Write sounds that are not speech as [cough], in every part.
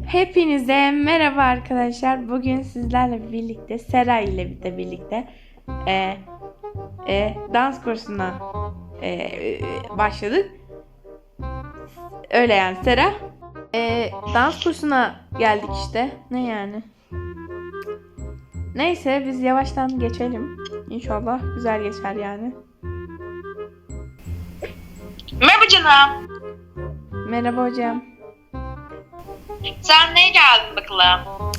Hepinize merhaba arkadaşlar. Bugün sizlerle birlikte Sera ile de birlikte e, e, dans kursuna e, başladık. Öyle yani Sera. E, dans kursuna geldik işte. Ne yani? Neyse biz yavaştan geçelim. İnşallah güzel geçer yani. Merhaba canım. Merhaba hocam. Sen neye geldin bakalım?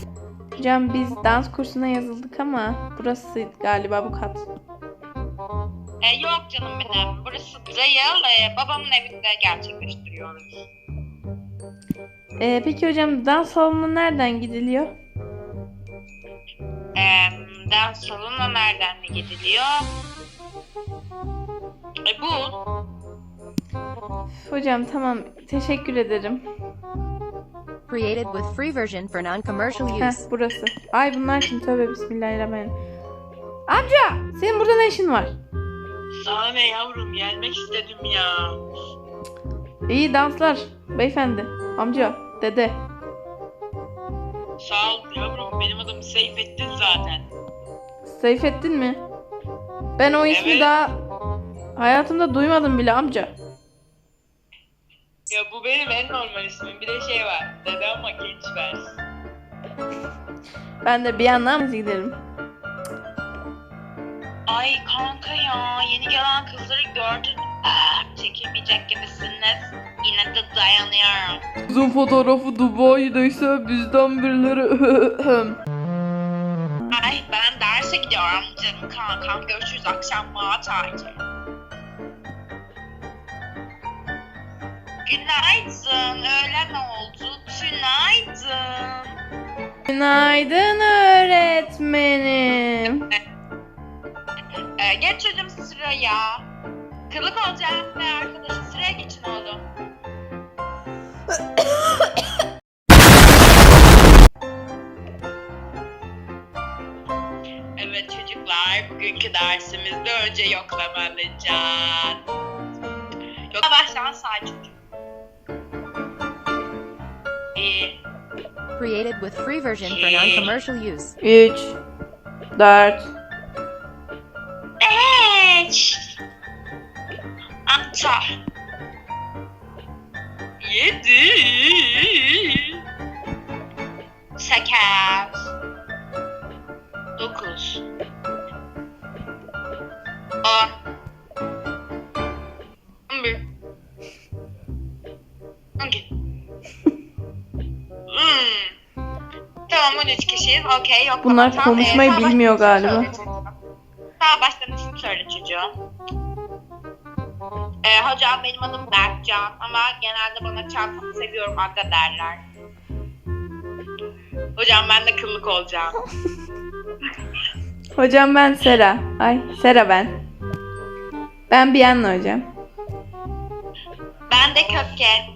Hocam biz dans kursuna yazıldık ama burası galiba bu kat. Ee, yok canım benim. Burası değil. Ee, babamın evinde gerçekleştiriyoruz. E, peki hocam dans salonuna nereden gidiliyor? Ee, dans salonuna nereden mi gidiliyor? E, bu. Hocam tamam teşekkür ederim. Created with free version for non-commercial Heh use. burası. Ay bunlar kim tövbe bismillahirrahmanirrahim. Amca senin burada ne işin var? Sana ne yavrum gelmek istedim ya. İyi danslar beyefendi. Amca dede. Sağ ol yavrum benim adım Seyfettin zaten. Seyfettin mi? Ben o ismi Evet. daha hayatımda duymadım bile amca. Ya bu benim en normal ismim. Bir de şey var. Dede ama genç vers. [laughs] Ben de bir yandan giderim. Ay kanka ya yeni gelen kızları gördün. Ah, çekemeyecek gibisiniz. Yine de dayanıyorum. Kızın fotoğrafı Dubai'deyse bizden birileri [laughs] Ay ben derse gidiyorum canım kankam. Görüşürüz akşam muhatacı. Günaydın. Öğlen oldu. Günaydın. Günaydın öğretmenim. [laughs] Ee, geçelim sıraya. Kılık olacağım ve arkadaşı sıraya geçin oğlum. [coughs] Evet çocuklar, bugünkü dersimizde önce yoklama alacağız. Yoklama baştan say çocuk. Bir, Created with free version for non-commercial use. 3 4 beş, altı, yedi, sekiz, dokuz, kişiyiz. Okey yok. Bunlar tamam, konuşmayı Ee, bilmiyor galiba. Sağ baştan isim söyle çocuğum. Ee, hocam benim adım Berkcan ama genelde bana çantamı seviyorum aga derler. Hocam ben de kıllık olacağım. [laughs] Hocam ben Sera. Ay Sera ben. Ben Bianna hocam. Ben de Köpke.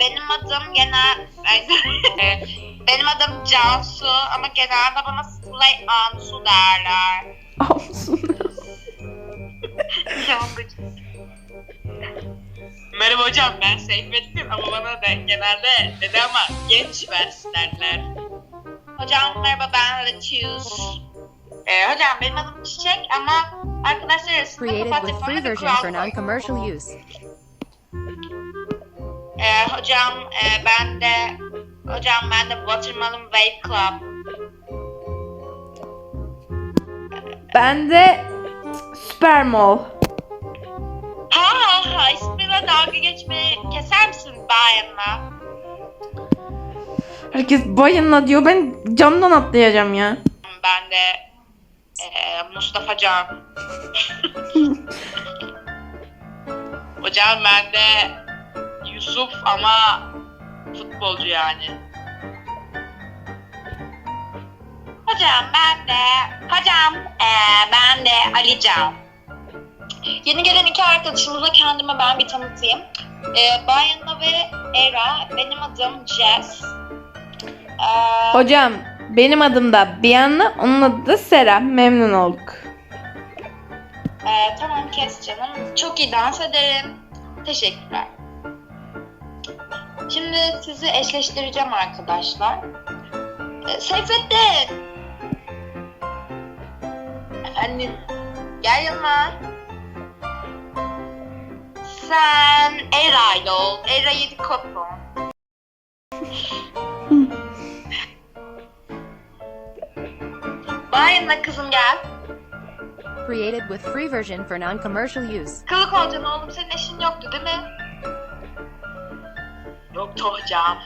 Benim adım genel... [laughs] Ee, benim adım Cansu ama genelde bana Slay Ansu derler. Olsun. [laughs] Merhaba hocam ben Seyfettin ama bana da genelde dede ama genç vers derler. Hocam merhaba ben Lettuce. Ee, hocam benim adım Çiçek ama arkadaşlar arasında kapat with free Ee, hocam e, ben de hocam ben de Watermelon Wave Club. Ben de Spermol. Ha ha ha ismiyle dalga geçmeyi keser misin bayanla? Herkes bayınla diyor. Ben camdan atlayacağım ya. Ben de e, Mustafa Can. [laughs] Hocam ben de Yusuf ama futbolcu yani. Hocam ben de hocam e, ben de Ali Can. Yeni gelen iki arkadaşımıza kendime ben bir tanıtayım. E, Bayana ve Era. Benim adım Jess. E, Hocam benim adım da Bianna. Onun adı da Sera. Memnun olduk. Ee, tamam kes canım. Çok iyi dans ederim. Teşekkürler. Şimdi sizi eşleştireceğim arkadaşlar. Ee, Seyfettin. Efendim. Gel yanıma. Sen Era ile ol. Era yedi kopun. [laughs] Bayınla kızım gel. Created with free version for non-commercial use. Kılık olacaksın oğlum. Senin eşin yoktu değil mi? Yoktu hocam.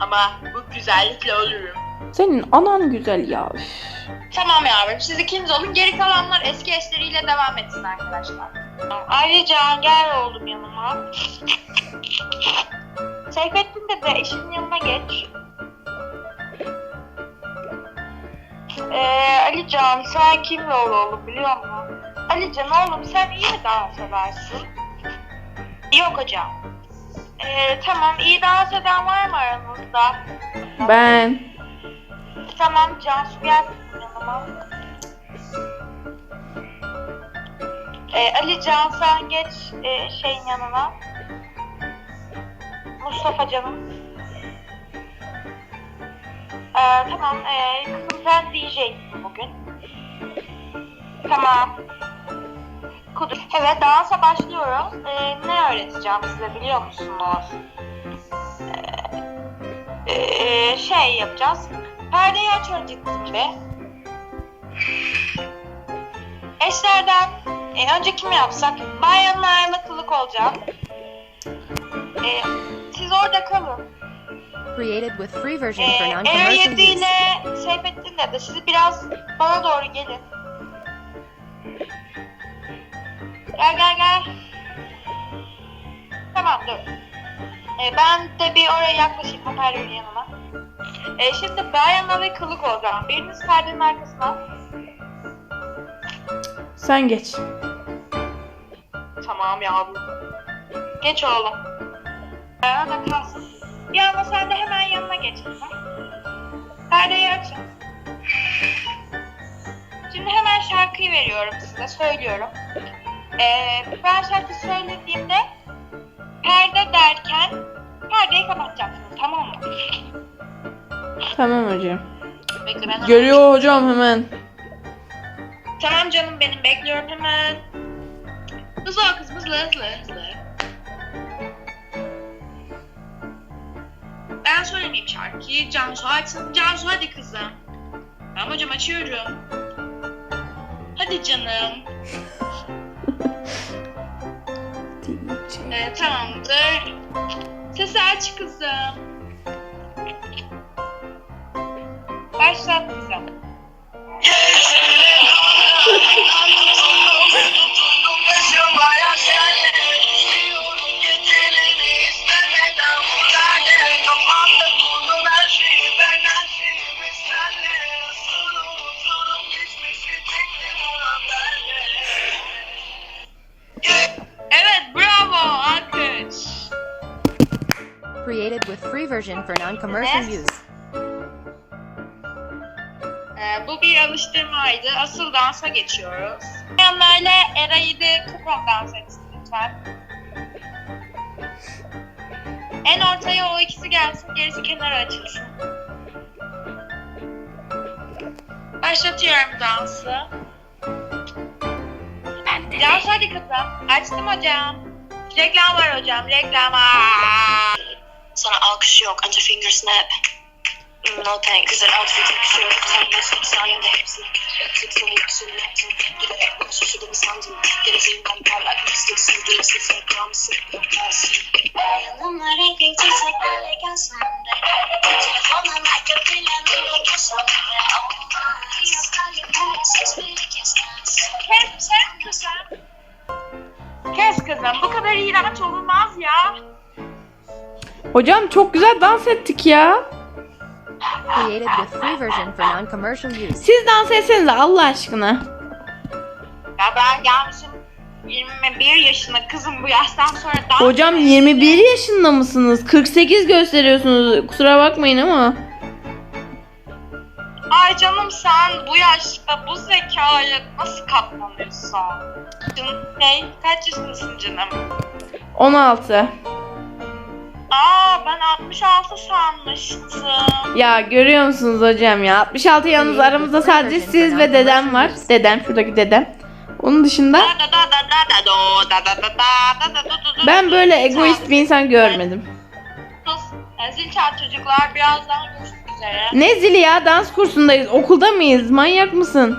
Ama bu güzellikle olurum. Senin anan güzel ya. üf. Tamam yavrum siz ikiniz olun. Geri kalanlar eski eşleriyle devam etsin arkadaşlar. Ayrıca gel oğlum yanıma. Seyfettin de de eşinin yanına geç. Ee, Alican sen kimle ol oğlum biliyor musun? Alican oğlum sen iyi mi dans edersin? Yok hocam. Ee, tamam iyi dans eden var mı aranızda? Ben. Tamam Cansu gel yanıma. Ee, Ali Can sen geç e, şeyin yanına. Mustafa canım. Ee, tamam ee, kızım sen DJ'sin bugün. Tamam. Kudur. Evet dansa başlıyoruz. Ee, ne öğreteceğim size biliyor musunuz? Ee, ee, şey yapacağız. Perdeyi aç önce kızım gibi. Eşlerden e, önce kim yapsak? Bayanlarla kılık olacak. E, siz orada kalın. Created with free version E, for Ero non-commercial 7 use. ile Seyfettin de siz biraz bana doğru gelin. Gel gel gel. Tamam dur. E, ben de bir oraya yaklaşayım hoparlörün yanına. E, şimdi bayanla ve kılık olacağım. Biriniz perdenin arkasına. Sen geç. Tamam yavrum. Geç oğlum. Arada kalsın. Bir anda sen de hemen yanına geç. Perdeyi açın. Şimdi hemen şarkıyı veriyorum size, söylüyorum. Ee, ben şarkı söylediğimde perde derken perdeyi kapatacaksınız tamam mı? Tamam hocam. Bekle ben Geliyor hocam hemen. Tamam canım benim bekliyorum hemen. Hızlı ol kızım hızlı hızlı hızlı. Ben söylemeyeyim şarkıyı. Cansu açsın. Cansu hadi kızım. Tamam hocam açıyorum. Hadi canım. Ee, tamamdır. Sesi aç kızım. Başlat for non-commercial use. Ee, bu bir alıştırmaydı. Asıl dansa geçiyoruz. Bayanlarla Era'yı de kupon dans etsin lütfen. En ortaya o ikisi gelsin, gerisi kenara açılsın. Başlatıyorum dansı. Dans hadi kızım. Açtım hocam. Reklam var hocam, reklam Sana alkış yok anca finger snap Mm, No thanks Güzel outfit yakışıyor Sen yaşam sayende hepsini Tek sana yakışır yaptım Giderek bunu şaşırdım sandım Geleceğimden parlak Lipstick sürdüğüm sesini kalmışsın Kalsın Yanımla renk renk çiçeklerle gelsem de Telefonla like a planımla geçsem de Oh my Yok kalbimde ses biri kesmez Kes, kes kızım. Kes kızım. Bu kadar iğrenç olmaz ya. Hocam çok güzel dans ettik ya. Created with free version for non-commercial use. Siz dans etsenize Allah aşkına. Ya ben gelmişim 21 yaşına kızım bu yaştan sonra daha... Hocam 21 yaşında mısınız? 48 gösteriyorsunuz. Kusura bakmayın ama. Ay canım sen bu yaşta bu zekaya nasıl katlanıyorsun? Canım, Hey, kaç yaşındasın canım? 16. Aa ben 66 sanmıştım. Ya görüyor musunuz hocam ya? 66 yalnız aramızda sadece siz ve dedem var. Dedem şuradaki dedem. Onun dışında ben böyle egoist bir insan görmedim. Zil çal çocuklar birazdan üzere. Ne zili ya dans kursundayız okulda mıyız manyak mısın?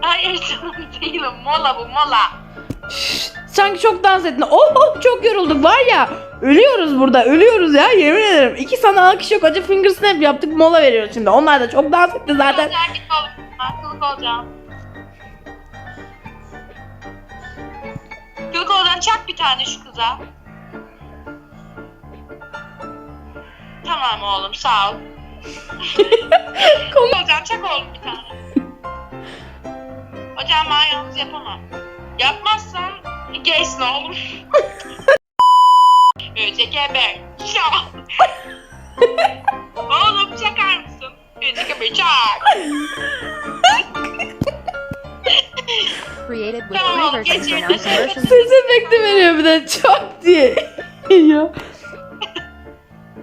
Hayır canım değilim mola bu mola. Şşş, sanki çok dans ettin. Oh, oh çok yorulduk var ya Ölüyoruz burada. Ölüyoruz ya. Yemin ederim. İki sana alkış yok. Acı finger snap yaptık. Mola veriyoruz şimdi. Onlar da çok dans etti zaten. Özellik ol. Haklılık olacağım. Çak bir tane şu kıza. Tamam oğlum sağ ol. [laughs] Hocam çak oğlum bir tane. Hocam ben yalnız yapamam. Yapmazsan gaysin oğlum. [laughs] Önce geber. Çak. oğlum çakar mısın? Önce geber çak. Created with Tamam, free version for geçelim. non-commercial Ses efekti veriyor bir de. Çok diye. [laughs] ya.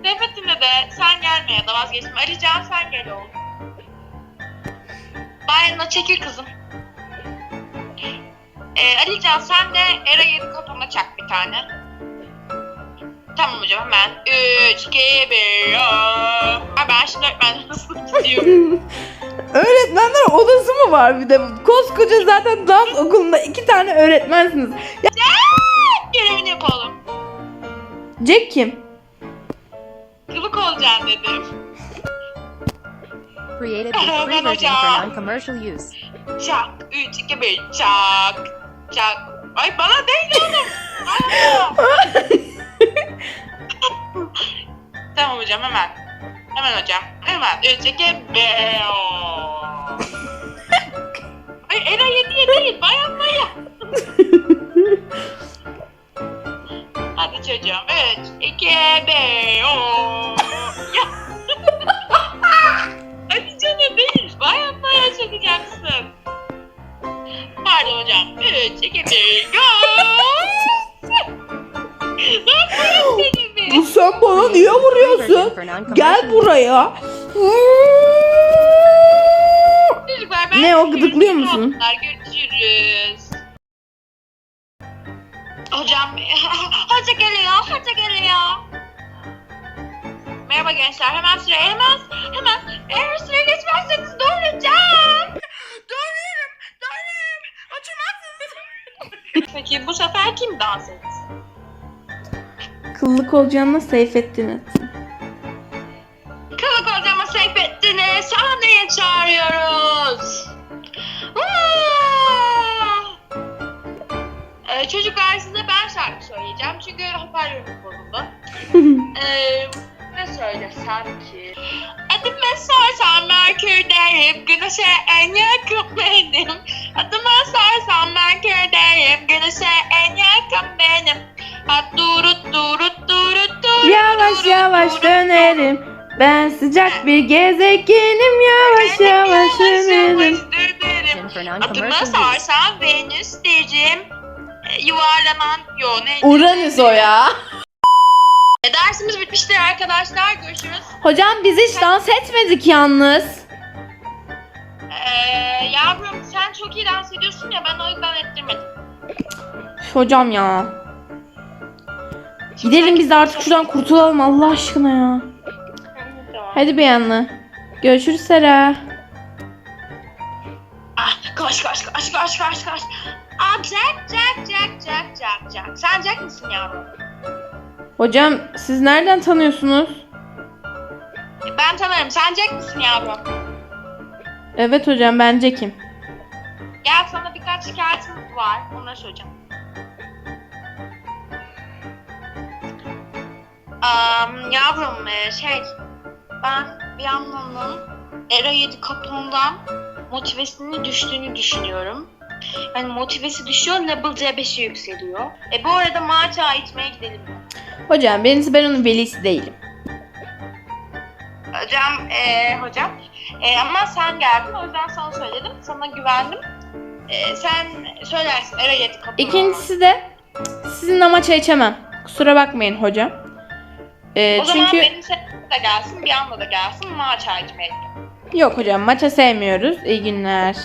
Nefretine de sen gelme ya da vazgeçme. Alican sen gel oğlum. Bayanla çekil kızım. Ee, Alican sen de Era 7 kafama çak bir tane. Tamam hocam hemen. 3, 2, 1. Ha, ben şimdi öğretmen odasına gidiyorum. [laughs] Öğretmenler odası mı var bir de? Koskoca zaten dans okulunda iki tane öğretmensiniz. Ya Görevini yapalım. Jack kim? Kılık olacaksın dedim. [laughs] Created with free version for non-commercial use. Çak. 3, 2, 1. Çak. Çak. Ay bana değil oğlum. [laughs] Tamam hocam hemen. Hemen hocam. Hemen. İki, bir. Ay Era yediye değil. Bayan bayan. Hadi çocuğum. Üç, iki, bir. Ya. Non-commercial Gel buraya. Çocuklar ben Ne o, gıdıklıyor musun? Çocuklar, Görüşürüz. Hocam, [laughs] hoca geliyor, hoca geliyor. Merhaba gençler, hemen sıraya, hemen, hemen. Eğer sıraya geçmezseniz doğuracağım. Doğruyorum, doğruyorum. Açamazsınız. Peki bu sefer kim dans etti? Kıllık olacağına Seyfettin etsin. Vaa! Ee, çocuklar size ben şarkı söyleyeceğim çünkü hoparlörüm bozuldu. [laughs] Ee, ne söylesem ki? Adıma sorsam Merkür'deyim, güneşe en yakın benim. Adıma sorsam Merkür'deyim, güneşe en yakın benim. Ha durut durut durut durut Yavaş yavaş dönerim. Ben sıcak bir gezegenim yavaş yavaş non-commercial use. sorsan Venüs derim. E, Yuvarlanan yo ne? Uranüs o ya. E, Dersimiz bitmiştir arkadaşlar. Görüşürüz. Hocam biz hiç dans etmedik yalnız. Ee, yavrum sen çok iyi dans ediyorsun ya ben o yüzden ettirmedim. Hocam ya. Gidelim biz de artık şuradan kurtulalım Allah aşkına ya. Hadi bir yanına. Görüşürüz Sera. Ah, koş koş koş koş koş koş. Aa, Jack Jack Jack Jack Jack Jack. Sen Jack misin yavrum? Hocam siz nereden tanıyorsunuz? E, Ben tanırım. Sen Jack misin yavrum? Evet hocam ben Jack'im. Gel sana birkaç şikayetim var. Onları söyleyeceğim. Um, yavrum e, şey ben bir anlamın Era 7 kapımdan motivesinin düştüğünü düşünüyorum. Yani motivesi düşüyor, level C5'e yükseliyor. E bu arada maça içmeye gidelim. Hocam birincisi ben onun velisi değilim. Hocam, e, hocam. E, ama sen geldin o yüzden sana söyledim. Sana güvendim. E, sen söylersin Era 7 kapımdan. İkincisi de sizinle maça içemem. Kusura bakmayın hocam. Ee, o zaman çünkü benim de gelsin, bir anda da gelsin, maç gidelim. yok hocam maça sevmiyoruz. İyi günler.